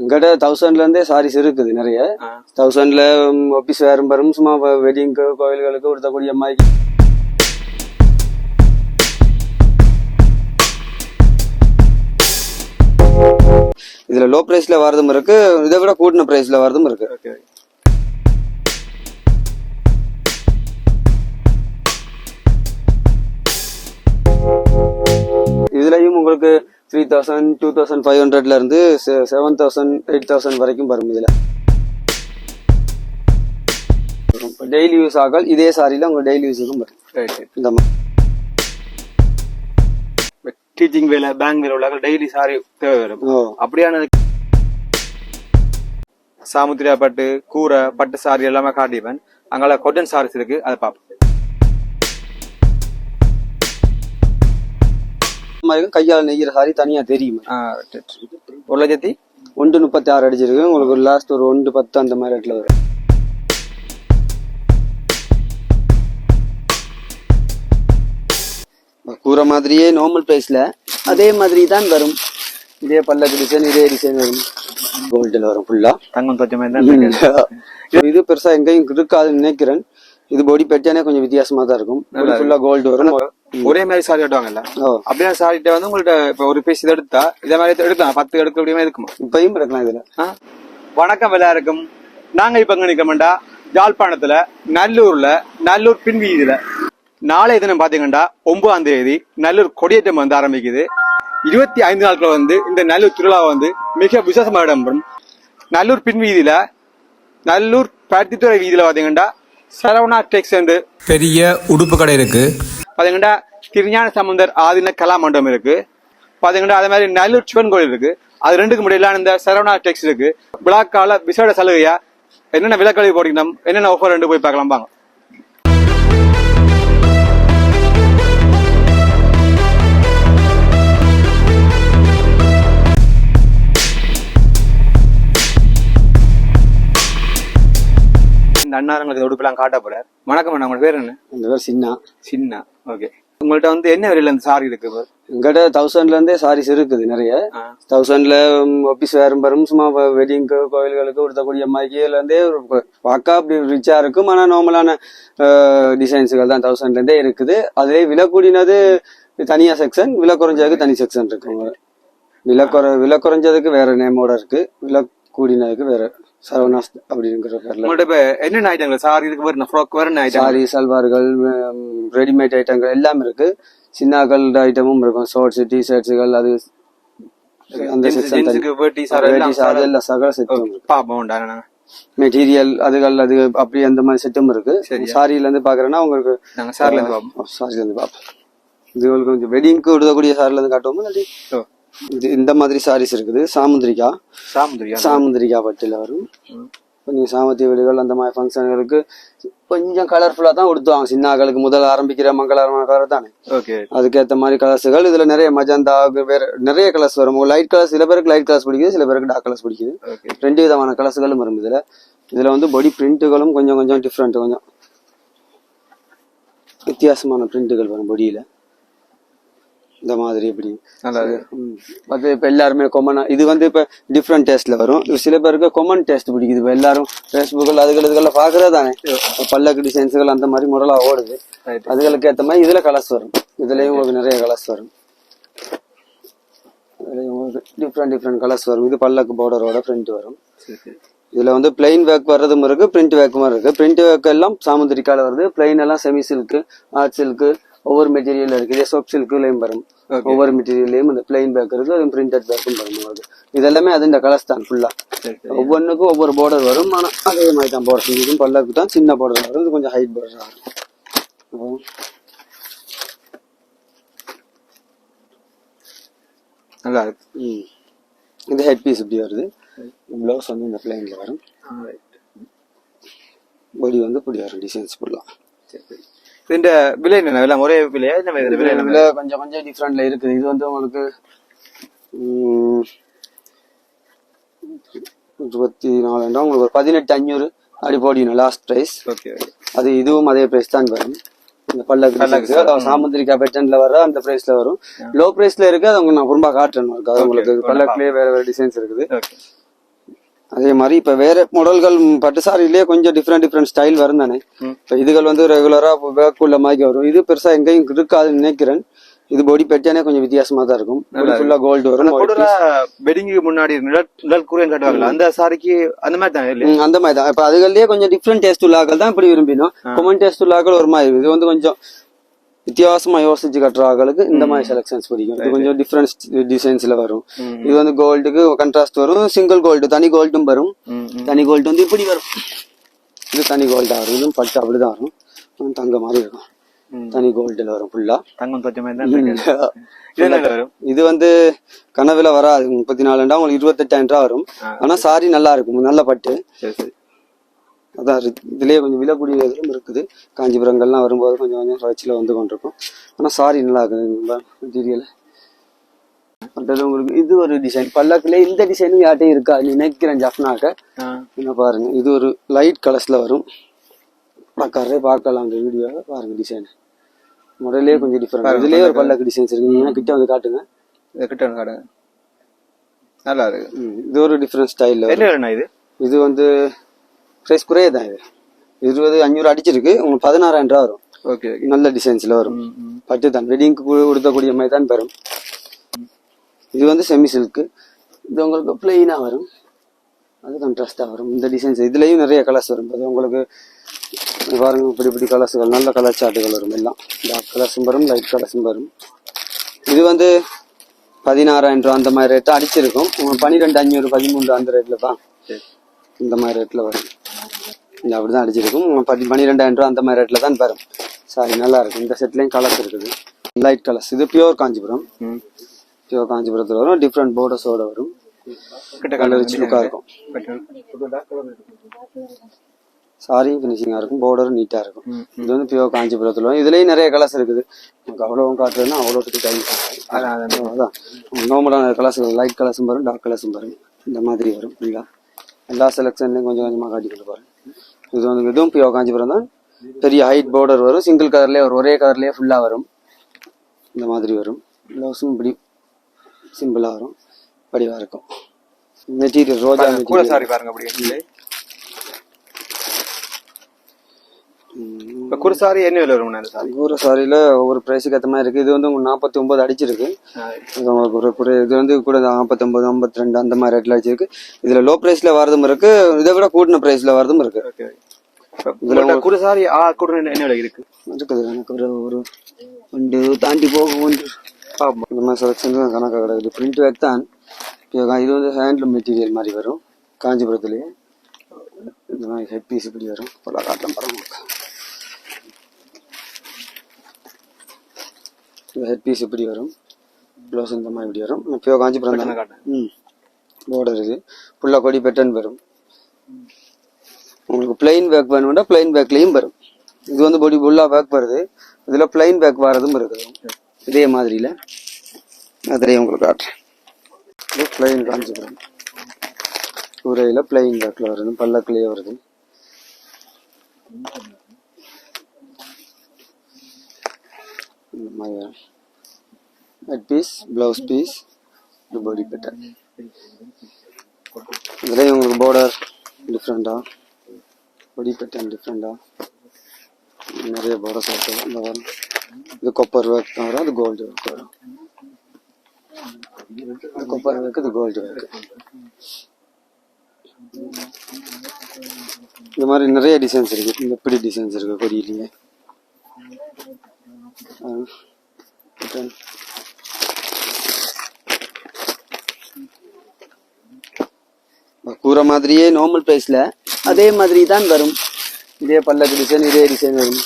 எங்கிட்ட தௌசண்ட்ல இருந்தே சாரீஸ் இருக்குது நிறைய. தௌசண்ட்ல ஆபீஸ் வேறும் வரும் சும்மா வெட்டிங்க்கு கோயில்களுக்கு உடுத்தக்கூடிய அம்மாய்க்கு. இதுல லோ பிரைஸ்ல வரதும் இருக்கு. இதை விட கூட்டின பிரைஸ்ல வரதும் இருக்கு. இதுலயும் உங்களுக்கு three thousand two thousand five ஹண்ட்ரட்ல இருந்து செவன் தௌசண்ட் எயிட் தௌசண்ட் வரைக்கும் வரும் இதுல. டெய்லி யூஸ் ஆகல் இதே சாரியில உங்க டெய்லி யூஸுக்கும் வரும். ரைட் இந்த மாதிரி. டீச்சிங் வேலை பேங்க் வேலை உள்ள டெய்லி சாரி தேவை வரும். அப்படியான சாமுத்திரியா பட்டு கூரை பட்டு சாரி எல்லாமே காட்டிப்பேன் அங்கால கொட்டன் சாரீஸ் இருக்கு அதை பார்ப்போம். மாதிரி கையால் நெய்கிற சாரி தனியா தெரியும். ஒரு லட்சத்தி ஒன்று முப்பத்தி ஆறு அடிச்சிருக்கு உங்களுக்கு லாஸ்ட் ஒரு ஒன்று பத்து அந்த மாதிரி இடத்துல வரும். கூற மாதிரியே நார்மல் பிரைஸ்ல அதே மாதிரி தான் வரும். இதே பல்லக்கு டிசைன் இதே டிசைன் வரும். கோல்டில் வரும் ஃபுல்லா தங்கம் தொச்ச மாதிரி தான். இது பெருசா எங்கேயும் இருக்காதுன்னு நினைக்கிறேன். இது பொடி பெட்டானே கொஞ்சம் வித்தியாசமா தான் இருக்கும். ஃபுல்லா கோல்டு வரும். ஒரே மாதிரி சாரி கட்டுவாங்கல்ல? ஓ அப்படியே சாரிட்ட வந்து உங்கள்ட்ட இப்ப ஒரு பீஸ் இது எடுத்தா இதே மாதிரி எடுக்கலாம். பத்து எடுக்க முடியுமா இருக்குமா? இப்பயும் இருக்கலாம் இதுல? வணக்கம் எல்லாருக்கும். நாங்க இப்ப எங்க நிக்கிறோம்டா யாழ்ப்பாணத்துல நல்லூர்ல நல்லூர் பின்வீதியில நாளைய தினம் பாத்தீங்கன்னா ஒன்பதாம் தேதி நல்லூர் கொடியேற்றம் வந்து ஆரம்பிக்குது. இருபத்தி ஐந்து நாட்கள் வந்து இந்த நல்லூர் திருவிழா வந்து மிக விசேஷமா இடம்பெறும். நல்லூர் பின்வீதியில நல்லூர் பருத்தித்துறை வீதியில பாத்தீங்கன்னா சரவணா டெக்ஸ் பெரிய உடுப்பு கடை இருக்கு. பாத்தீங்கன்னா திருஞான சம்பந்தர் ஆதின கலா மண்டபம் இருக்கு. பாத்தீங்கன்னா அதே மாதிரி நல்லூர் சிவன் கோயில் இருக்கு. அது ரெண்டுக்கு முடியல இந்த சரவணா டெக்ஸ் இருக்கு. விழாக்கால விசேட சலுகையா என்னென்ன விலக்கழிவு போட்டிக்கணும் என்னென்ன ஆஃபர் ரெண்டு போய் பார்க்கலாம் வாங்க. இந்த அண்ணாரங்களுக்கு உடுப்பெல்லாம் காட்ட போறார் வணக்கம் அண்ணா உங்களோட பேர் என்ன? இந்த பேர் சின்ன. சின்ன. ஓகே. உங்கள்ட்ட வந்து என்ன விலையில இந்த சாரி இருக்கு? எங்கிட்ட தௌசண்ட்ல இருந்தே சாரீஸ் இருக்குது நிறைய. தௌசண்ட்ல ஆபீஸ் வேறும் வரும் சும்மா வெட்டிங்க்கு கோயில்களுக்கு உடுத்தக்கூடிய இதுல இருந்தே ஒரு பார்க்க அப்படி ரிச்சா இருக்கும். ஆனா நார்மலான டிசைன்ஸுகள் தான் தௌசண்ட்ல இருந்தே இருக்குது. அதே விலை கூடினது தனியா செக்ஷன் விலை குறைஞ்சதுக்கு தனி செக்ஷன் இருக்கு. விலை குறை விலை குறைஞ்சதுக்கு வேற நேமோட இருக்கு. விலை கூடினதுக்கு வேற சரவணாஸ் அப்படிங்கிற பேர்ல. உங்கள்ட்ட இப்ப என்னென்ன ஐட்டங்கள் சாரி இதுக்கு வேற ஃப்ராக் வேற என்ன ஐட்டம் சாரி சல்வார்கள் ரெடிமேட் ஐட்டங்கள் எல்லாம் இருக்கு. சின்னாக்கள் ஐட்டமும் இருக்கும். ஷார்ட்ஸ் டி ஷர்ட்ஸுகள் அது அந்த செக்ஷன் எல்லாம் சகல செட்டும் பாப்போம் மெட்டீரியல் அதுகள் அது அப்படி அந்த மாதிரி செட்டும் இருக்கு. சாரியில இருந்து பாக்குறேன்னா உங்களுக்கு நாங்க சார்ல இருந்து பாப்போம். சாரில இருந்து பார்ப்போம் இது உங்களுக்கு கொஞ்சம் வெட்டிங்க்கு விடக்கூடிய சாரில இருந்து காட்டுவோம் இல்லாட்டி இது இந்த மாதிரி சாரீஸ் இருக்குது. சாமுந்திரிகா சாமுந்திரியா? சாமுந்திரிகா பட்டில வரும். கொஞ்சம் சாமத்திய வீடுகள் அந்த மாதிரி ஃபங்க்ஷன்களுக்கு கொஞ்சம் கலர்ஃபுல்லா தான் உடுத்துவாங்க. சின்னாக்களுக்கு முதல் ஆரம்பிக்கிற மங்களகரமான கலர் தானே. ஓகே அதுக்கேற்ற மாதிரி கலர்ஸுகள் இதுல நிறைய மஜந்தா வேற நிறைய கலர்ஸ் வரும். லைட் கலர்ஸ் சில பேருக்கு லைட் கலர்ஸ் பிடிக்குது சில பேருக்கு டார்க் கலர்ஸ் பிடிக்குது. ரெண்டு விதமான கலர்ஸ்களும் வரும் இதுல. இதுல வந்து பொடி பிரிண்ட்டுகளும் கொஞ்சம் கொஞ்சம் டிஃப்ரெண்ட் கொஞ்சம். வித்தியாசமான பிரிண்ட்டுகள் வரும் பொடியில இந்த மாதிரி இப்படி. அது இப்ப எல்லாருமே கொமனா இது வந்து இப்ப டிஃப்ரெண்ட் டேஸ்ட்ல வரும். சில பேருக்கு கொமன் டேஸ்ட் பிடிக்குது. இப்ப எல்லாரும் ஃபேஸ்புக்கில் அதுகள் இதுகள்லாம் பாக்குறது தானே. பல்லக்கு டிசைன்ஸுகள் அந்த மாதிரி முறைலா ஓடுது. அதுகளுக்கு ஏத்த மாதிரி இதுல கலர்ஸ் வரும். இதுலயும் உங்களுக்கு நிறைய கலர்ஸ் வரும். இதுலயும் உங்களுக்கு டிஃப்ரெண்ட் டிஃப்ரெண்ட் கலர்ஸ் வரும். இது பல்லக்கு பார்டரோட பிரிண்ட் வரும். இதுல வந்து பிளைன் ஒர்க் வர்றதும் இருக்கு பிரிண்ட் ஒர்க்கும் இருக்கு. பிரிண்ட் ஒர்க் எல்லாம் சாமுந்திரிக்கால வருது. பிளைன் எல்லாம் செமி சில்க் ஆர்ட் சில்க் ஒவ்வொரு மெட்டீரியல் இருக்கு இதே சோப் சில்க்லயும் வரும் ஒவ்வொரு மெட்டீரியல்லையும் இந்த பிளைன் பேக் இருக்கு. அது பிரிண்டட் பேக்கும் வரும். உங்களுக்கு இது எல்லாமே அது இந்த கலர்ஸ் தான் ஃபுல்லா. ஒவ்வொன்றுக்கும் ஒவ்வொரு பார்டர் வரும். ஆனா அதே மாதிரி தான் பார்டர் இதுவும் பல்லக்கு தான். சின்ன பார்டர் வரும். இது கொஞ்சம் ஹைட் பார்டர் வரும். நல்லா இருக்கு. இந்த ஹெட் பீஸ் இப்படி வருது. ப்ளவுஸ் வந்து இந்த பிளைன்ல வரும். பாடி வந்து இப்படி வரும். டிசைன்ஸ் ஃபுல்லா சரி, சரி. இந்த விலை என்ன விலை? ஒரே விலையா? என்ன விலை? விலை கொஞ்சம் கொஞ்சம் டிஃப்ரெண்ட்ல இருக்குது. இது வந்து உங்களுக்கு இருபத்தி நாலாயிரம் உங்களுக்கு ஒரு பதினெட்டு அஞ்சூறு அப்படி போடிக்கணும் லாஸ்ட் ப்ரைஸ் ஓகே அது இதுவும் அதே பிரைஸ் தான் வரும். இந்த பல்லக்கு சாமுந்திரிக்கா பேட்டர்ன்ல வர அந்த பிரைஸ்ல வரும். லோ பிரைஸ்ல இருக்கு அது உங்களுக்கு நான் ரொம்ப காட்டுறேன். உங்களுக்கு பல்லக்குலயே வேற வேற டிசைன்ஸ் இருக்குது. அதே மாதிரி இப்ப வேற மாடல்கள் பட்டு சாரிலேயே கொஞ்சம் டிஃப்ரெண்ட் டிஃப்ரெண்ட் ஸ்டைல் வரும் தானே இப்ப இதுகள் வந்து ரெகுலரா உள்ள மாதிரி வரும். இது பெருசா எங்கேயும் இருக்காதுன்னு நினைக்கிறேன். இது பொடி பெட்டானே கொஞ்சம் வித்தியாசமா தான் இருக்கும். ஃபுல்லா கோல்டு வரும் வெட்டிங்க்கு முன்னாடி நிழல் நிழல் கூரையும் கட்டுவாங்கல்ல அந்த சாரிக்கு அந்த மாதிரி தான் அந்த மாதிரி தான். இப்ப அதுகள்லயே கொஞ்சம் டிஃப்ரெண்ட் டேஸ்ட் உள்ள ஆக்கள் தான் இப்படி விரும்பினோம். கொமன் டேஸ்ட் உள்ள ஆக்கள் ஒரு மாதிரி. இது வந்து கொஞ்சம் வித்தியாசமா யோசிச்சு கட்டுற ஆக்களுக்கு இந்த மாதிரி செலக்ஷன்ஸ் பிடிக்கும். இது கொஞ்சம் டிஃப்ரெண்ட் டிசைன்ஸ்ல வரும். இது வந்து கோல்டுக்கு கண்ட்ராஸ்ட் வரும். சிங்கிள் கோல்டு தனி கோல்டும் வரும். தனி கோல்டு வந்து இப்படி வரும். இது தனி கோல்டா வரும். இதுவும் பட்டு அப்படிதான் வரும். தங்க மாதிரி இருக்கும் தனி கோல்டுல வரும் ஃபுல்லா தங்கம் தொச்ச மாதிரி தான் இருக்கு. இது வந்து கனவுல வராது. முப்பத்தி நாலுண்டா உங்களுக்கு இருபத்தெட்டாயிரம் ரூபா வரும். ஆனா சாரி நல்லா இருக்கும். நல்ல பட்டு. அதான். இதுலயே கொஞ்சம் விலக்கூடிய இதுவும் இருக்குது. காஞ்சிபுரங்கள்லாம் வரும்போது கொஞ்சம் கொஞ்சம் வச்சில வந்து கொண்டிருக்கும். ஆனா சாரி நல்லா இருக்குது. மெட்டீரியல் அடுத்தது உங்களுக்கு இது ஒரு டிசைன் பல்லக்குல இந்த டிசைனும் யார்ட்டையும் இருக்கா? நினைக்கிறேன் ஜப்னாக்க ஆ. என்ன பாருங்க. இது ஒரு லைட் கலர்ஸ்ல வரும். பார்க்கறதே பார்க்கலாம் அந்த வீடியோவை பாருங்க டிசைன் முறையிலேயே கொஞ்சம் டிஃபரெண்ட் இதுலயே ஒரு பல்லக்கு. டிசைன்ஸ் இருக்கு. நீங்க கிட்ட வந்து காட்டுங்க. இது கிட்ட வந்து காட்டுங்க. நல்லா இருக்கு. இது ஒரு டிஃப்ரெண்ட் ஸ்டைல்ல இது? இது வந்து ப்ரைஸ் குறையே தான் இது? இருபது அஞ்சூறு அடிச்சிருக்கு. உங்களுக்கு பதினாறாயிரம் ரூபா வரும். ஓகே நல்ல டிசைன்ஸ்ல வரும். பட்டு தான். வெட்டிங்க்கு உடுத்தக்கூடிய மாதிரி தான் வரும். இது வந்து செமி சில்க் இது உங்களுக்கு பிளெயினா வரும். அது கண்ட்ராஸ்டா வரும். இந்த டிசைன்ஸ் இதுலயும் நிறைய கலர்ஸ் வரும். அது உங்களுக்கு பாருங்க இப்படி இப்படி கலர்ஸ்கள் நல்ல கலர் சார்ட்டுகள் வரும் எல்லாம். டார்க் கலர்ஸும் வரும் லைட் கலர்ஸும் வரும். இது வந்து பதினாறாயிரம் ரூபா அந்த மாதிரி ரேட்டு அடிச்சிருக்கும். பன்னிரெண்டு அஞ்சூறு பதிமூன்று அந்த ரேட்ல தான் இந்த மாதிரி ரேட்ல வரும். இந்த அப்படிதான் அடிச்சிருக்கும். உங்களுக்கு பதி பன்னிரெண்டாயிரம் ரூபா அந்த மாதிரி ரேட்ல தான் வரும். சாரி நல்லா இருக்கும். இந்த செட்லயும் கலர்ஸ் இருக்குது. லைட் கலர்ஸ் இது பியூர் காஞ்சிபுரம். பியூர் காஞ்சிபுரத்துல வரும். டிஃப்ரெண்ட் போர்டர்ஸோட வரும். கலர் ரிச் லுக்கா இருக்கும். சாரி ஃபினிஷிங்கா இருக்கும். பார்டரும் நீட்டா இருக்கும். இது வந்து பியூர் காஞ்சிபுரத்துல வரும். இதுலயும் நிறைய கலர்ஸ் இருக்குது. நமக்கு அவ்வளவும் காட்டுறதுன்னா அவ்வளோத்துக்கு டைம் அதான் நார்மலான கலர்ஸ் லைட் கலர்ஸும் வரும் டார்க் கலர்ஸும் வரும். இந்த மாதிரி வரும். ஃபுல்லா எல்லா செலெக்ஷன்லையும் கொஞ்சம் கொஞ்சமாக காட்டிக்கிட்டு பாருங்க இது வந்து இதுவும் பியூர் காஞ்சிபுரம் தான். பெரிய ஹைட் பார்டர் வரும். சிங்கிள் கலர்லேயே வரும். ஒரே கலர்லேயே ஃபுல்லாக வரும். இந்த மாதிரி வரும். ப்ளவுஸும் இப்படி சிம்பிளாக வரும். வடிவாக இருக்கும். மெட்டீரியல் ரோஜா கூட சாரி பாருங்க அப்படி இப்ப குரு சாரி என்ன விலை வரும் அந்த சாரி ஊர சாரியில் ஒவ்வொரு ப்ரைஸுக்கு ஏற்ற மாதிரி இருக்குது இது வந்து உங்களுக்கு நாற்பத்தி ஒம்பது அடிச்சிருக்கு இது உங்களுக்கு ஒரு குறை இது வந்து கூட நாற்பத்தொம்பது ஐம்பத்தி ரெண்டு அந்த மாதிரி ரேட்டில் வச்சிருக்கு. இதில் லோ ப்ரைஸில் வரதும் இருக்கு. இதை விட கூட்டின ப்ரைஸில் வரதும் இருக்கு. இதுல குரு சாரி ஆ குரு என்ன விலை இருக்கு? இருக்குது. எனக்கு ஒரு ஒரு ஒன்று தாண்டி போகும் ஒன்று இந்த மாதிரி செலெக்ஷன் கணக்காக கிடக்குது. பிரிண்ட் ஒர்க் தான். இது வந்து ஹேண்ட்லூம் மெட்டீரியல் மாதிரி வரும். காஞ்சிபுரத்துலேயே. இந்த மாதிரி ஹெட் பீஸ் இப்படி வரும். பல காட்டம் படம் ஹெட் பீஸ் இப்படி வரும். ப்ளவுஸ் இந்த மாதிரி இப்படி வரும். இப்போ காஞ்சிபுரம் தான். ம். பார்டர் இது ஃபுல்லாக கொடி பெட்டன் வரும். உங்களுக்கு பிளைன் பேக் வேணும்னா பிளைன் பேக்லேயும் வரும். இது வந்து பொடி ஃபுல்லாக பேக் வருது. இதில் பிளைன் பேக் வரதும் இருக்குது. இதே மாதிரியில் அதிலே உங்களுக்கு காட்டுறேன். இது பிளைன் காஞ்சிபுரம் உரையில் பிளைன் பேக்கில் வருது. பல்லக்குலேயே வருது. இந்த மாதிரி நெட் பீஸ் ப்ளவுஸ் பீஸ் இது பாடி பெட்டர் இதுலேயும் உங்களுக்கு பார்டர் டிஃப்ரெண்ட்டாக பொடி பேட்டர்ன் டிஃப்ரெண்ட்டாக நிறைய பார்டர்ஸ் இருக்குது இந்த வரும் இது கொப்பர் ஒர்க் வரும் அது கோல்டு ஒர்க் வரும். இது கொப்பர் ஒர்க் இது கோல்டு ஒர்க் இந்த மாதிரி நிறைய டிசைன்ஸ் இருக்குது இந்த இப்படி டிசைன்ஸ் இருக்குது கொடியிலேயே. ஆ, pattern. கூற மாதிரியே நார்மல் பிரைஸ்ல அதே மாதிரி தான் வரும். இதே பல்லக்கு டிசைன் இதே டிசைன் வரும்.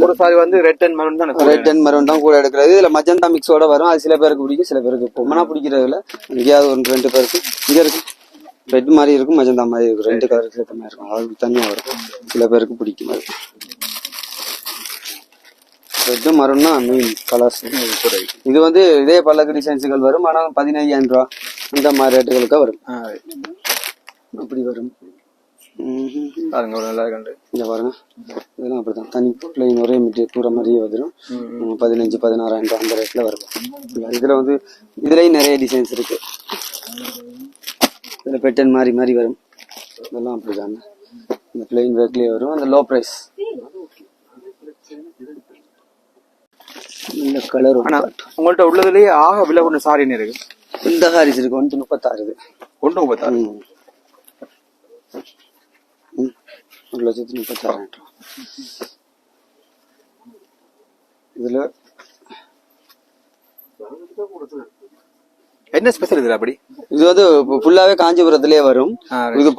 குரு சாரி வந்து ரெட் அண்ட் மரூன் தான் ரெட் அண்ட் மரூன் தான் கூட எடுக்கிறது. இதுல மஜந்தா மிக்ஸோட வரும். அது சில பேருக்கு பிடிக்கும் சில பேருக்கு பொம்மனா பிடிக்கிறதுல எங்கேயாவது ஒரு ரெண்டு பேருக்கு இங்க இருக்கு. ரெட் மாதிரி இருக்கும் மஜந்தா மாதிரி இருக்கும். ரெண்டு கலருக்கு ஏற்ற மாதிரி இருக்கும். அது தனியா வரும். சில பேருக்கு பிடிக்கும் அது. ரெட்டு மரம்னா மெயின் கலர்ஸ் இது வந்து இதே பல்லக்கு டிசைன்ஸுகள் வரும் ஆனால் பதினையாயிரம் ரூபா இந்த மாதிரி ரேட்டுகளுக்கு வரும். அப்படி வரும். பாருங்க ஒரு நல்லா கண்டு. இங்க பாருங்க. இதெல்லாம் அப்படிதான். தனி பிளைன் ஒரே மெட்டீரியல் கூற மாதிரியே வந்துடும் பதினஞ்சு பதினாறாயிரம் ரூபாய் அந்த ரேட்ல வரும். இதுல வந்து இதுலயும் நிறைய டிசைன்ஸ் இருக்கு. இதில் பெட்டன் மாதிரி மாதிரி வரும். இதெல்லாம் அப்படிதாங்க இந்த பிளெயின் ஒர்க்லேயே வரும். அந்த லோ ப்ரைஸ் இந்த கலர் ஆனா உங்கள்ட்ட உள்ளதுலயே ஆக விலை கொண்ட சாரி என்ன இருக்கு இந்த ஹாரிஸ் இருக்கு ஒன்று முப்பத்தாறு இது ஒன்று முப்பத்தாறு. ஒரு லட்சத்தி முப்பத்தாறாயிரம் ரூபா. இதுல என்ன ஸ்பெஷல் இதுல அப்படி? இது வந்து ஃபுல்லாவே காஞ்சிபுரத்திலே வரும். இது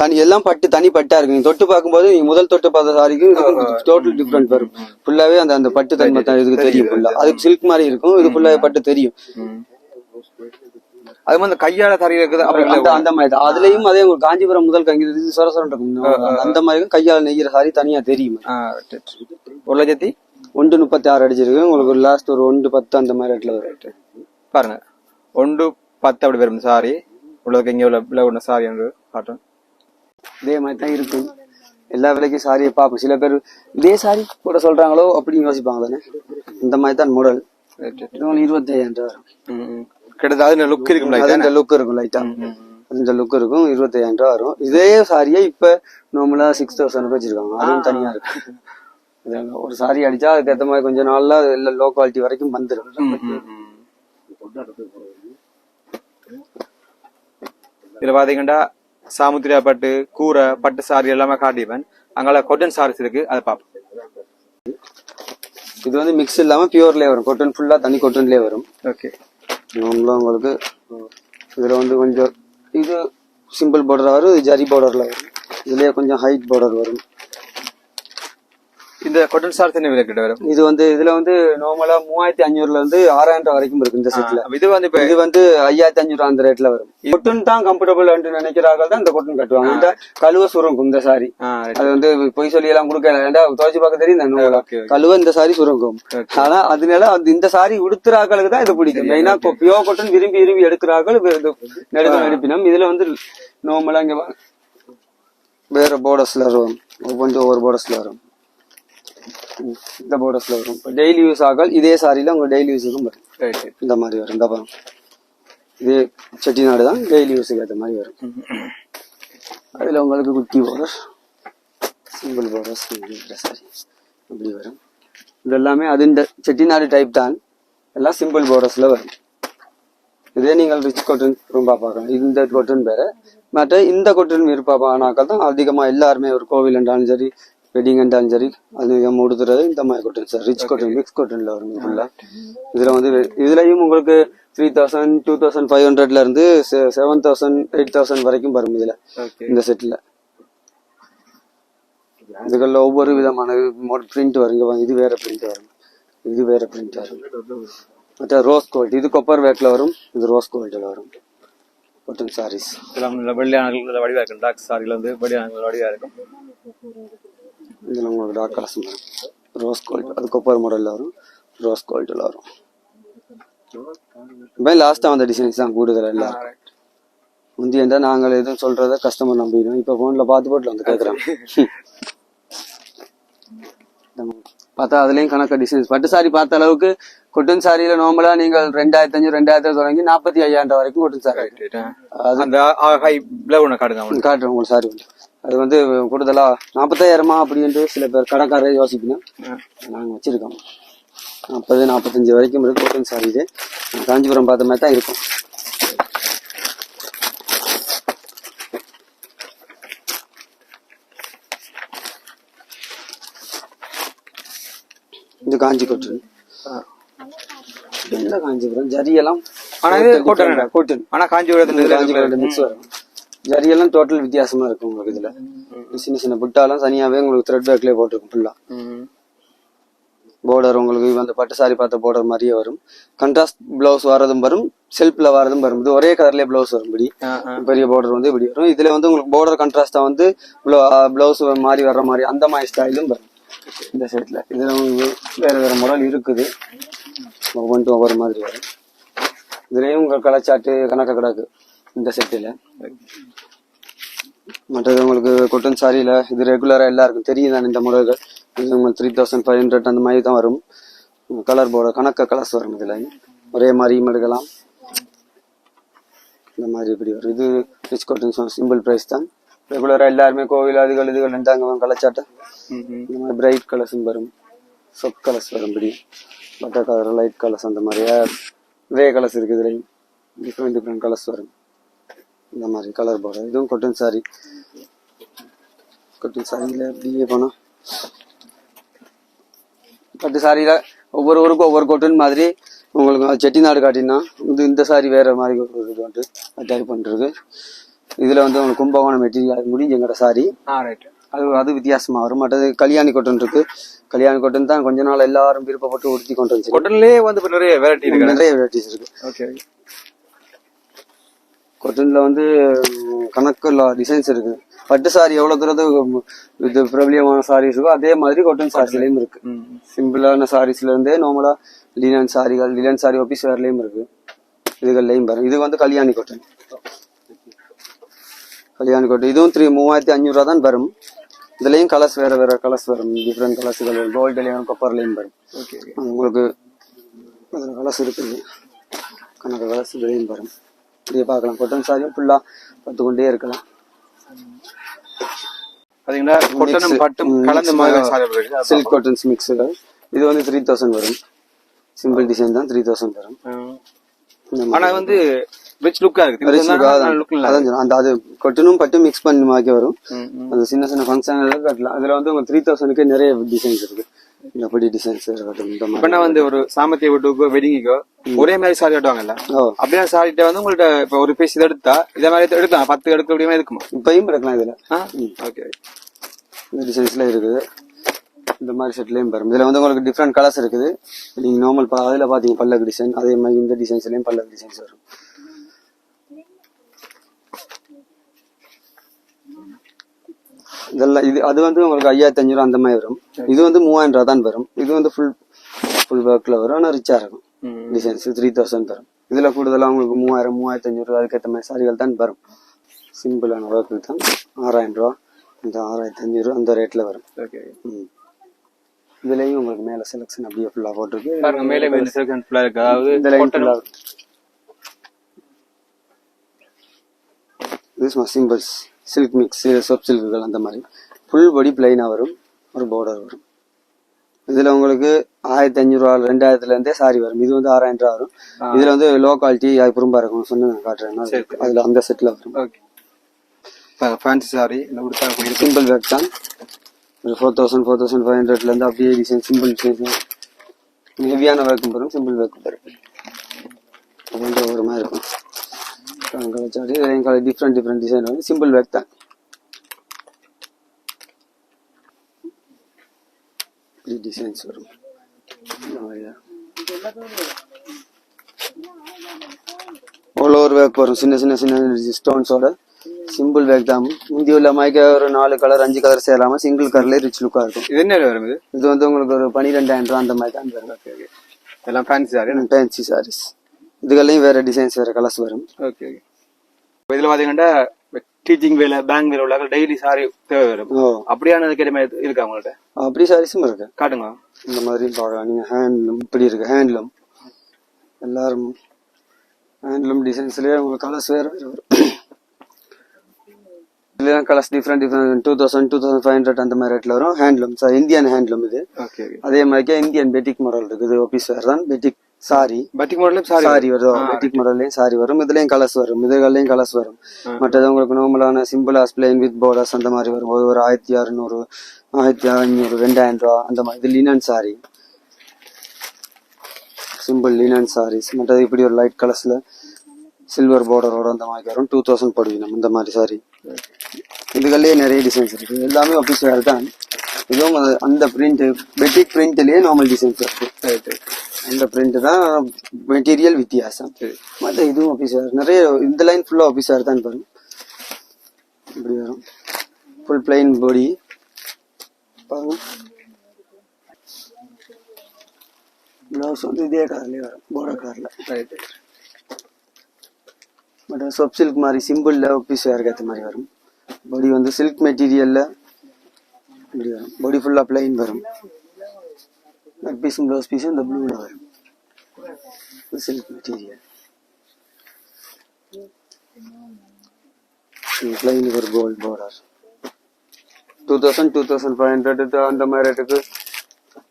தனி எல்லாம் பட்டு தனி பட்டா இருக்கு. நீங்க தொட்டு பார்க்கும்போது நீங்க முதல் தொட்டு பார்த்த சாரிக்கும் டோட்டல் டிஃப்ரெண்ட் வரும். ஃபுல்லாவே அந்த அந்த பட்டு தன்மை தான் இதுக்கு தெரியும் ஃபுல்லா அதுக்கு சில்க் மாதிரி இருக்கும். இது ஃபுல்லாவே பட்டு தெரியும். அது மாதிரி கையால தறி இருக்குது அப்படி அந்த அந்த மாதிரி தான். அதுலயும் அதே உங்களுக்கு காஞ்சிபுரம் முதல் கங்கி இது சொர சொரன்னு இருக்கும் அந்த மாதிரி கையால் நெய்கிற சாரி தனியா தெரியும். ஒரு லட்சத்தி? ஒன்று முப்பத்தி ஆறு அடிச்சிருக்கு உங்களுக்கு லாஸ்ட் ஒரு ஒன்று பத்து அந்த மாதிரி ரேட்ல வரும். பாருங்க. ஒன்று பத்து அப்படி வரும் சாரி. உள்ளதுக்கு இங்க உள்ள விலை கொண்ட சாரி என்று காட்டும். இதே மாதிரி தான் இருக்கும். எல்லா விலைக்கும் சாரியை பார்ப்போம். சில பேர் இதே சாரி கூட சொல்றாங்களோ அப்படின்னு யோசிப்பாங்க தானே? இந்த மாதிரி தான் மாடல் இருபத்தையாயிரம் ரூபா வரும். கிட்டத்தட்ட அது லுக் இருக்கும் அது இந்த லுக் இருக்கும் லைட்டா இந்த லுக் இருக்கும் இருபத்தையாயிரம் ரூபா வரும். இதே சாரியை இப்ப நார்மலா சிக்ஸ் தௌசண்ட் வச்சிருக்காங்க. அதுவும் தனியா இருக்கு. ஒரு சாரி அடிச்சா அதுக்கு ஏத்த மாதிரி கொஞ்சம் நாள்ல லோ குவாலிட்டி வரைக்கும் வந்துடும் இதுல பாத்தீங்கன்னா சாமுத்திரியா பட்டு கூரை பட்டு சாரி எல்லாமே காட்டிப்பேன். அங்கால கொட்டன் சாரீஸ் இருக்கு அதை பார்ப்போம். இது வந்து மிக்ஸ் இல்லாம பியூர்லயே வரும். கொட்டன் ஃபுல்லா தனி கொட்டன்லயே வரும். ஓகே நார்மலா உங்களுக்கு இதுல வந்து கொஞ்சம் இது சிம்பிள் பார்டர் வரும் ஜரி பார்டர்ல வரும். இதுலயே கொஞ்சம் ஹைட் பார்டர் வரும். இந்த கொட்டன் சாரீஸ் என்ன விலை கிட்ட வரும்? இது வந்து இதுல வந்து நார்மலா மூவாயிரத்தி அஞ்சூறுல இருந்து ஆறாயிரம் ரூபாய் வரைக்கும் இருக்கு இந்த செட்ல இது வந்து இப்ப இது வந்து ஐயாயிரத்தி அஞ்சூறு அந்த ரேட்ல வரும். கொட்டன் தான் கம்ஃபர்டபுள் நினைக்கிறார்கள் தான் இந்த கொட்டன் கட்டுவாங்க. இந்த கழுவ சுருங்கும் இந்த சாரி. அது வந்து பொய் சொல்லி எல்லாம் கொடுக்கல துவைச்சு பார்க்க தெரியும் okay. கழுவ இந்த சாரி சுருங்கும். ஆனா அதனால அந்த இந்த சாரி உடுத்துறாக்களுக்கு தான் இது பிடிக்கும். மெயினா பியோ கொட்டன் விரும்பி விரும்பி எடுக்கிறார்கள். இது நெடுக்க நெடுப்பினம். இதுல வந்து நார்மலா இங்க வேற போர்டர்ஸ்ல வரும். ஒவ்வொன்றும் ஒவ்வொரு போர்டர்ஸ்ல வரும். இந்த போர்டர்ஸ்ல வரும். டெய்லி யூஸ் ஆகல் இதே சாரியில உங்க டெய்லி யூஸுக்கும் வரும். Right. இந்த மாதிரி வரும். இந்த பாருங்க இது செட்டிநாடு தான் டெய்லி யூஸுக்கு ஏற்ற மாதிரி வரும். அதுல உங்களுக்கு குட்டி போர்டர் சிங்கிள் போர்டர் சாரி அப்படி வரும். இது எல்லாமே அது இந்த செட்டிநாடு டைப் தான். எல்லாம் சிம்பிள் போர்டர்ஸ்ல வரும். இதே நீங்கள் ரிச் கொட்டன் ரொம்ப பார்க்கலாம் இந்த கொட்டன் வேற. மற்ற இந்த கொட்டன் விருப்பமானாக்கள் தான் அதிகமா எல்லாருமே ஒரு கோவில் என்றாலும் சரி வெட்டிங் என்றாலும் சரி அதிகமாக உடுத்துறது இந்த மாதிரி cotton sir rich cotton mix கொட்டன்ல வரும் ஃபுல்லா இதுல வந்து இதுலயும் உங்களுக்கு three thousand two thousand five ஹண்ட்ரட்ல இருந்து செவன் தௌசண்ட் எயிட் தௌசண்ட் வரைக்கும் வரும் இதுல. இந்த செட்ல இதுகள்ல ஒவ்வொரு விதமான பிரிண்ட் பாருங்க, இது வேற பிரிண்ட் வரும். இது வேற பிரிண்ட் வரும். மற்ற ரோஸ் கோல்ட் இது கொப்பர் வேக்ல வரும். இது ரோஸ் கோல்ட்ல வரும். காட்டன் சாரீஸ் இதெல்லாம் வெள்ளையான நல்ல வடிவா இருக்கும். டார்க் சாரில வந்து வெள்ளையான வடிவா இருக்கும். இதுல உங்களுக்கு டார்க் கலர்ஸ் வரும் ரோஸ் கோல்ட் அது கொப்பர் மாடல்ல வரும். ரோஸ் கோல்ட்ல வரும். இப்போ லாஸ்டா வந்த டிசைன்ஸ் தான் கூடுதல் எல்லாம் முந்தி இருந்தா நாங்கள் எதுவும் சொல்றத கஸ்டமர் நம்பிடும் இப்ப போன்ல பார்த்து போட்டு வந்து கேக்குறாங்க. பார்த்தா அதுலயும் கணக்க டிசைன்ஸ் பட்டு சாரி பார்த்த அளவுக்கு கொட்டன் சாரியில நார்மலா நீங்கள் ரெண்டாயிரத்தி அஞ்சு ரெண்டாயிரத்தி தொடங்கி நாற்பத்தி ஐயாயிரம் வரைக்கும் கொட்டன் சாரி காட்டுறேன் உங்களுக்கு சாரி அது வந்து கூடுதலா நாற்பத்தாயிரமா அப்படின்ட்டு சில பேர் கடைக்காரர் யோசிக்கணும். நாங்க வச்சிருக்கோம். நாற்பது நாற்பத்தஞ்சு வரைக்கும் இருக்கு கொட்டன் சாரி இது. காஞ்சிபுரம் பார்த்த மாதிரி தான் இருக்கும். இது காஞ்சி கொட்டன் என்ன காஞ்சிபுரம்? ஜரியெல்லாம் ஆனா இது cotton. கொட்டன் ஆனா காஞ்சிபுரத்துல இதுல காஞ்சி கலர் மிக்ஸ் வரும். ஜரியெல்லாம் டோட்டல் வித்தியாசமா இருக்கும் உங்களுக்கு இதுல. சின்ன சின்ன புட்டாலாம் தனியாவே உங்களுக்கு த்ரெட் பேக்லயே போட்டிருக்கும் ஃபுல்லா. பார்டர் உங்களுக்கு அந்த பட்டு சாரி பார்த்த பார்டர் மாதிரியே வரும். கண்ட்ராஸ்ட் பிளவுஸ் வரதும் வரும் செல்ஃப்ல வரதும் வரும். இது ஒரே கலர்லயே பிளவுஸ் வரும் இப்படி. பெரிய பார்டர் வந்து இப்படி வரும். இதுல வந்து உங்களுக்கு பார்டர் கண்ட்ராஸ்டா வந்து பிளவுஸ் மாதிரி வர்ற மாதிரி அந்த மாதிரி ஸ்டைலும் வரும். இந்த செட்ல இதுல வேற வேற மாடல் இருக்குது. ஒவ்வொன்றும் ஒவ்வொரு மாதிரி வரும். இதுலயும் உங்க கலாச்சாட்டு கணக்க கிடக்கு. இந்த செட்டில் மற்றது உங்களுக்கு கொட்டன் சாரியில இது ரெகுலரா எல்லாருக்கும் தெரியும் தான் இந்த முறைகள். இது உங்களுக்கு த்ரீ தௌசண்ட் ஃபைவ் ஹண்ட்ரட் அந்த மாதிரி தான் வரும். கலர் போர்டு கணக்க கலர்ஸ் வரும் இதுல. ஒரே மாதிரியும் எடுக்கலாம். இந்த மாதிரி இப்படி வரும். இது ரிச் காட்டன் சிம்பிள் ப்ரைஸ் தான். ரெகுலராக எல்லாருமே கோவில் அதுகள் இதுகள் இருந்தாங்க கலச்சாட்டம் இந்த மாதிரி பிரைட் கலர்ஸும் வரும். சொப் கலர்ஸ் வரும் இப்படி. பட்டர் கலர் லைட் கலர்ஸ் அந்த மாதிரி ரே கலர்ஸ் இருக்குது இதுலையும். டிஃப்ரெண்ட் டிஃப்ரெண்ட் கலர்ஸ் வரும். இந்த மாதிரி கலர் போட இதுவும் கொட்டன் சாரி கொட்டன் சாரியில் அப்படியே போனால் பட்டு சாரியில் ஒவ்வொரு ஊருக்கும் ஒவ்வொரு கொட்டன் மாதிரி உங்களுக்கு செட்டிநாடு காட்டினா இது இந்த சாரி வேற மாதிரி இது வந்து டைப் பண்ணுறது இதில் வந்து உங்களுக்கு கும்பகோணம் மெட்டீரியல் முடிஞ்சு எங்கட சாரி ஆ ரைட் அது அது வித்தியாசமா வரும். மற்றது கல்யாணி கொட்டன் இருக்கு. கல்யாணி கொட்டன் தான் கொஞ்ச நாள் எல்லாரும் விருப்பப்பட்டு உடுத்தி கொண்டு வந்து கொட்டன்லயே வந்து நிறைய வெரைட்டி நிறைய வெரைட்டிஸ் இருக்கு. ஓகே கொட்டன்ல வந்து உம், கணக்குல டிசைன்ஸ் இருக்கு. பட்டு சாரி எவ்வளவு தூரத்து இது பிரபலியமான சாரீஸ் இருக்கோ. அதே மாதிரி கொட்டன் சாரீஸ்லயும் இருக்கு. சிம்பிளான சாரீஸ்ல இருந்தே நார்மலா லினன் சாரிகள் லினன் சாரி ஆபீஸ் வேர்லயும் இருக்கு. இதுகள்லயும் பாருங்க. இது வந்து கல்யாணி கொட்டன் கல்யாணி கொட்டன் இதுவும் த்ரீ மூவாயிரத்தி அஞ்சூறு ரூபா தான் வரும். இதுலயும் கலர்ஸ் வேற வேற கலர்ஸ் வரும். டிஃப்ரெண்ட் கலர்ஸ்கள் கோல்டுலயும் கொப்பர்லயும் வரும். ஓகே உங்களுக்கு கலர்ஸ் இருக்குது. கணக்கு கலர்ஸ் இதுலயும் வரும். இப்படியே பார்க்கலாம் கொட்டன் சாரியும் ஃபுல்லா பார்த்து கொண்டே இருக்கலாம். பாத்தீங்கன்னா கொட்டனும் பட்டும் கலந்த மாதிரி சாரி இருக்கு. அது சில்க் காட்டன்ஸ் மிக்ஸுகள் இது வந்து த்ரீ தௌசண்ட் வரும். சிம்பிள் டிசைன் தான் த்ரீ தௌசண்ட் வரும். ம். இந்த ஆனா வந்து ரிச் லுக்கா இருக்கு. அதான். அந்த அது கொட்டனும் பட்டும் மிக்ஸ் பண்ணி மாக்கி வரும். அந்த சின்ன சின்ன ஃபங்க்ஷன் கட்டலாம். அதுல வந்து உங்க த்ரீ தௌசண்ட்க்கு நிறைய டிசைன்ஸ் இருக்கு. இந்த படி டிசைன்ஸ் இப்ப நான் வந்து ஒரு சாமத்திய வீட்டுக்கோ வெட்டிங்கோ ஒரே மாதிரி சாரி கட்டுவாங்கல்ல? அப்படியே சாரிட்ட வந்து உங்கள்ட்ட இப்ப ஒரு பீஸ் இதை எடுத்தா இதே மாதிரி எடுக்கலாம். பத்து எடுக்க முடியுமா இருக்குமா? இப்பயும் இருக்கலாம் இதுல. ஓகே இந்த டிசைன்ஸ்ல இருக்குது. இந்த மாதிரி செட்லயும் வரும் இதுல வந்து உங்களுக்கு டிஃப்ரெண்ட் கலர்ஸ் இருக்குது. நீங்க நார்மல் அதுல பாத்தீங்க பல்லக்கு டிசைன் அதே மாதிரி இந்த டிசைன்ஸ்லயும் பல்லக்கு டிசைன்ஸ் வரும். இதெல்லாம் இது அது வந்து உங்களுக்கு ஐயாயிரத்தி அஞ்சூறு அந்த மாதிரி வரும். இது வந்து மூவாயிரம் ரூபா தான் வரும். இது வந்து ஃபுல் ஃபுல் ஒர்க்ல வரும். ஆனால் ரிச்சா இருக்கும். ம். டிசைன்ஸ் த்ரீ தௌசண்ட் வரும். இதுல கூடுதலா உங்களுக்கு மூவாயிரம் மூவாயிரத்தி அஞ்சூறு அதுக்கேற்ற மாதிரி சாரிகள் தான் வரும். சிம்பிளான ஒர்க்கு தான். ஆறாயிரம் ரூபா இந்த ஆறாயிரத்தி அஞ்சூறு அந்த ரேட்ல வரும். ஓகே ம். இதுலயும் உங்களுக்கு மேல செலக்ஷன் அப்படியே ஃபுல்லா போட்டிருக்கு. பாருங்க மேலே மேலே செலக்ஷன் ஃபுல்லா இருக்கு? அதாவது இந்த லைன் ஃபுல்லா இது சிம்பிள்ஸ் சில்க் மிக்ஸ் சொப் சில்க்குகள் அந்த மாதிரி. ஃபுல் பாடி பிளைனா வரும். ஒரு பார்டர் வரும். இதுல உங்களுக்கு ஆயிரத்தி அஞ்சூறு ரூபா ரெண்டாயிரத்துல இருந்தே சாரி வரும். இது வந்து ஆறாயிரம் ரூபா வரும். இதுல வந்து லோ குவாலிட்டி அது புறம்பா இருக்கும். சொன்னு நான் காட்டுறேன். அதுல அந்த செட்ல வரும். ஓகே ஃபேன்சி சாரி கொஞ்சம் சிம்பிள் ஒர்க் தான். ஒரு four thousand four thousand five ஹண்ட்ரட்ல இருந்து அப்படியே டிசைன் சிம்பிள் டிசைன் ஹெவியான ஒர்க்கும் வரும். சிம்பிள் ஒர்க் வரும். அப்படின்ற ஒரு மாதிரி இருக்கும். கலர் டிஃப்ரெண்ட் டிஃப்ரெண்ட் டிசைன் வந்து சிம்பிள் ஒர்க் தான். இப்படி டிசைன்ஸ் வரும். இந்த மாதிரியா ஆல் ஓவர் ஒர்க் வரும் சின்ன சின்ன சின்ன ஸ்டோன்ஸோட சிம்பிள் பேக் தான். முந்தி உள்ள மைக்க ஒரு நாலு கலர் அஞ்சு கலர் சேராம சிங்கிள் கலர்ல ரிச் லுக்கா இருக்கும். இது என்ன வரும் இது? இது வந்து உங்களுக்கு ஒரு பன்னிரெண்டாயிரம் ரூபா அந்த மாதிரி தான் வரும் எல்லாம் ஃபேன்சி சாரி ஃபேன்சி சாரீஸ் இதுகளையும் வேற டிசைன்ஸ் வேற கலர்ஸ் வரும். ஓகே ஓகே இப்போ இதுல பாத்தீங்கன்னா டீச்சிங் வேலை பேங்க் வேலை உள்ள டெய்லி சாரி தேவை வரும். அப்படியான கிடமை இருக்கா உங்கள்ட்ட? அப்படி சாரீஸும் இருக்கு. காட்டுங்க. இந்த மாதிரியும் பார்க்கலாம். நீங்க ஹேண்ட்லூம் இப்படி இருக்கு. ஹேண்ட்லூம் எல்லாரும் ஹேண்ட்லூம் டிசைன்ஸ்லயே உங்களுக்கு கலர்ஸ் வேற வேற வரும். இதுல colours different different two thousand two thousand five hundred அந்த மாதிரி ரேட்ல வரும். ஹேண்ட்லூம் சார் இந்தியன் ஹேண்ட்லூம் இது. ஓகே அதே மாதிரிக்கே இந்தியன் பெட்டிக் மாடல் இருக்குது. ஆபீஸ் வேர் தான். Batik sorry. பட்டிக் மாடலும் சாரி சாரி வரும். பெட்டிக் மாடல்லையும் சாரி வரும். இதுலயும் கலர்ஸ் வரும். இதுகள்லயும் கலர்ஸ் வரும். மற்றது உங்களுக்கு நார்மலான சிம்பிள் பிளேன் வித் பார்டர்ஸ் அந்த மாதிரி வரும். ஒரு ஆயிரத்தி அறுநூறு ஆயிரத்தி ஐநூறு ரெண்டாயிரம் ரூபா அந்த மாதிரி. இது linen sari simple linen saris மற்றது இப்படி ஒரு லைட் கலர்ஸ்ல சில்வர் பார்டரோட அந்த மாதிரி வரும். டூ தௌசண்ட் போடுவீங்க இந்த மாதிரி சாரி இதுகள்லயே நிறைய டிசைன்ஸ் இருக்கு. எல்லாமே ஆபீஸ் வேர் தான். இதுவும் அந்த பிரிண்ட் பெட்டிக் பிரிண்ட்லயே நார்மல் டிசைன்ஸ் இருக்கு. அந்த பிரிண்ட் தான் மெட்டீரியல் வித்தியாசம். மற்ற இதுவும் ஆஃபீஸ் வேர் நிறைய இந்த லைன் ஃபுல்லாக ஆஃபீஸ் வேர் தான் வரும் இப்படி வரும். ஃபுல் பிளைன் பாடி பாருங்க. ப்ளவுஸ் வந்து இதே கலர்லேயே வரும். போர்டர் கலரில் பட் சொப் சில்க் மாதிரி சிம்பிளில் ஆஃபீஸ் ஏற்ற மாதிரி வரும். பாடி வந்து சில்க் மெட்டீரியலில் இப்படி வரும் பாடி ஃபுல்லாக பிளைன் வரும். நெக் பீஸும் ப்ளவுஸ் பீஸும் இந்த ப்ளூவில் வரும். சில்க் மெட்டீரியல் பிளைனுக்கு ஒரு gold border two thousand two thousand five hundred அந்த மாதிரி ரேட்டுக்கு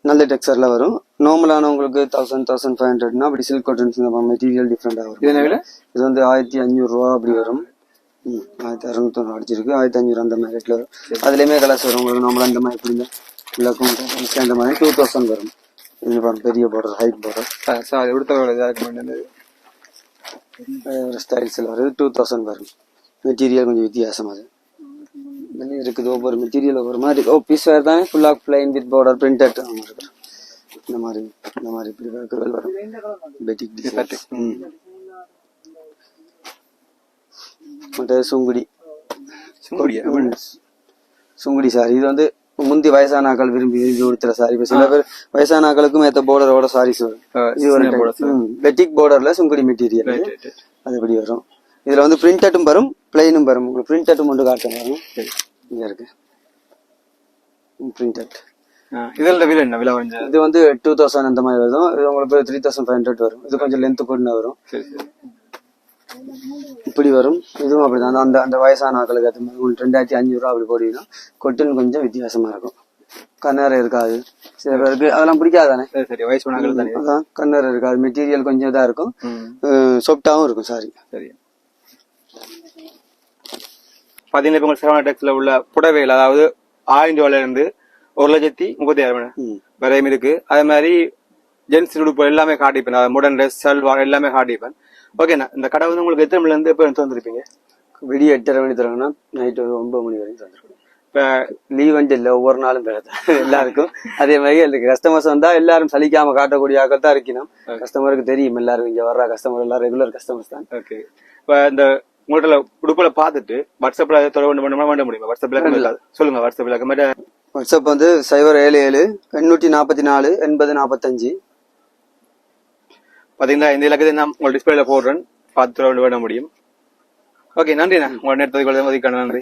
நல்ல டெக்ஸ்சர்ல வரும். நார்மலானவங்களுக்கு தௌசண்ட் தௌசண்ட் ஃபைவ் ஹண்ட்ரட்னா அப்படி சில்க் காட்டன்ஸ் மெட்டீரியல் டிஃப்ரெண்டாக வரும். இது வந்து ஆயிரத்தி அஞ்சூறு ரூபா அப்படி வரும். ம், ஆயிரத்தி அறுநூத்தொன்று அடிச்சிருக்கு. ஆயிரத்தி அஞ்சூறு அந்த மாதிரி ரேட்ல வரும். அதுலேயுமே கலர்ஸ் வரும். உங்களுக்கு நம்மள அந்த மாதிரி இப்படி ஃபுல்லாக்கும் அந்த மாதிரி டூ தௌசண்ட் வரும். இது பெரிய பார்டர் ஹைட் பார்டர் சாரி உடுத்த இதாக இருக்க மாட்டேங்குது ஸ்டைல்ஸில் வருது டூ தௌசண்ட் வரும். மெட்டீரியல் கொஞ்சம் வித்தியாசம் அது. இருக்குது. ஒவ்வொரு மெட்டீரியல் ஒவ்வொரு மாதிரி. ஓ பீஸ் வேறு தானே. ஃபுல்லாக பிளைன் வித் பார்டர் பிரிண்டட் இந்த மாதிரி இந்த மாதிரி இப்படி வரும். பெட்டிக் மற்றது சுங்குடி. சுங்குடியா? சுங்குடி சாரி இது வந்து முந்தி வயசான ஆக்கள் விரும்பி விரும்பி உடுத்துற சாரி இப்போ சில பேர் வயசான ஆக்களுக்கும் ஏற்ற பார்டரோட சாரீஸ் வரும் இது ஒரு. பெட்டிக் பார்டர்ல Sungudi material Right, right, right. அது எப்படி வரும்? இதுல வந்து பிரிண்டட்டும் வரும் பிளைனும் வரும். உங்களுக்கு பிரிண்டட்டும் மட்டும் காட்டும். வரும். சரி. இங்க இருக்கு. பிரிண்டட் இதோட விலை என்ன? விலை கொஞ்சம் இது வந்து டூ தௌசண்ட் அந்த மாதிரி வரும். இது உங்களுக்கு த்ரீ தௌசண்ட் ஃபைவ் ஹண்ட்ரட் வரும். இது கொஞ்சம் லென்த் கூட வரும். சரி சரி. இப்படி வரும். இதுவும் அப்படிதான். அந்த அந்த வயசான ஆட்களுக்கு அது மாதிரி உங்களுக்கு ரெண்டாயிரத்தி அஞ்சூறு ரூபா அப்படி போடுவீங்கன்னா கொட்டின் கொஞ்சம் வித்தியாசமா இருக்கும். கண்ணார இருக்காது. சில பேருக்கு அதெல்லாம் பிடிக்காதானே சரி வயசு அதான். இருக்காது. மெட்டீரியல் கொஞ்சம் இதா இருக்கும். ம். சாஃப்டாவும் இருக்கும். சாரி சரி. பாத்தீங்கன்னா இப்ப உங்களுக்கு சரவணா டெக்ஸ்ல உள்ள புடவைகள் அதாவது ஆயிரம் ரூபாயில இருந்து ஒரு லட்சத்தி முப்பத்தி ஆயிரம். வரையும் இருக்கு. அதே மாதிரி ஜென்ஸ் உடுப்பு எல்லாமே காட்டிப்பேன். மாடர்ன் ட்ரெஸ் சல்வார் எல்லாமே காட்டிப்பேன். ஓகேண்ணா இந்த கடை வந்து உங்களுக்கு எத்தனை மணில இருந்து எப்போ வந்துருப்பீங்க? விடிய எட்டரை மணி தராங்கன்னா நைட்டு ஒரு ஒன்பது மணி வரைக்கும் தந்துருக்கோம் இப்ப லீவ் வந்து இல்லை ஒவ்வொரு நாளும் எல்லாருக்கும். அதே மாதிரி அந்த கஸ்டமர்ஸ் வந்தா எல்லாரும் சலிக்காம காட்டக்கூடிய ஆக்கள் தான் இருக்கணும். கஸ்டமருக்கு தெரியும் எல்லாரும் இங்க வர்ற கஸ்டமர் எல்லாம் ரெகுலர் கஸ்டமர்ஸ் தான். ஓகே இப்ப இந்த உங்கள்ட்ட உடுப்புல பார்த்துட்டு வாட்ஸ்அப்ல தொடர்பு பண்ண பண்ண முடியுமா? வாட்ஸ்அப்ல சொல்லுங்க வாட்ஸ்அப்ல கமெண்ட் வாட்ஸ்அப் வந்து சைபர் ஏழு ஏழு எண்ணூற்றி நாற்பத்தி நாலு எண்பது நாற்பத்தஞ்சு பாத்தீங்கன்னா இந்த இலக்கத்தை நான் உங்க டிஸ்பிளேல போடுறேன். பார்த்து விட முடியும். ஓகே நன்றிண்ணா உங்களோட நேரத்தை மதிக்கான நன்றி.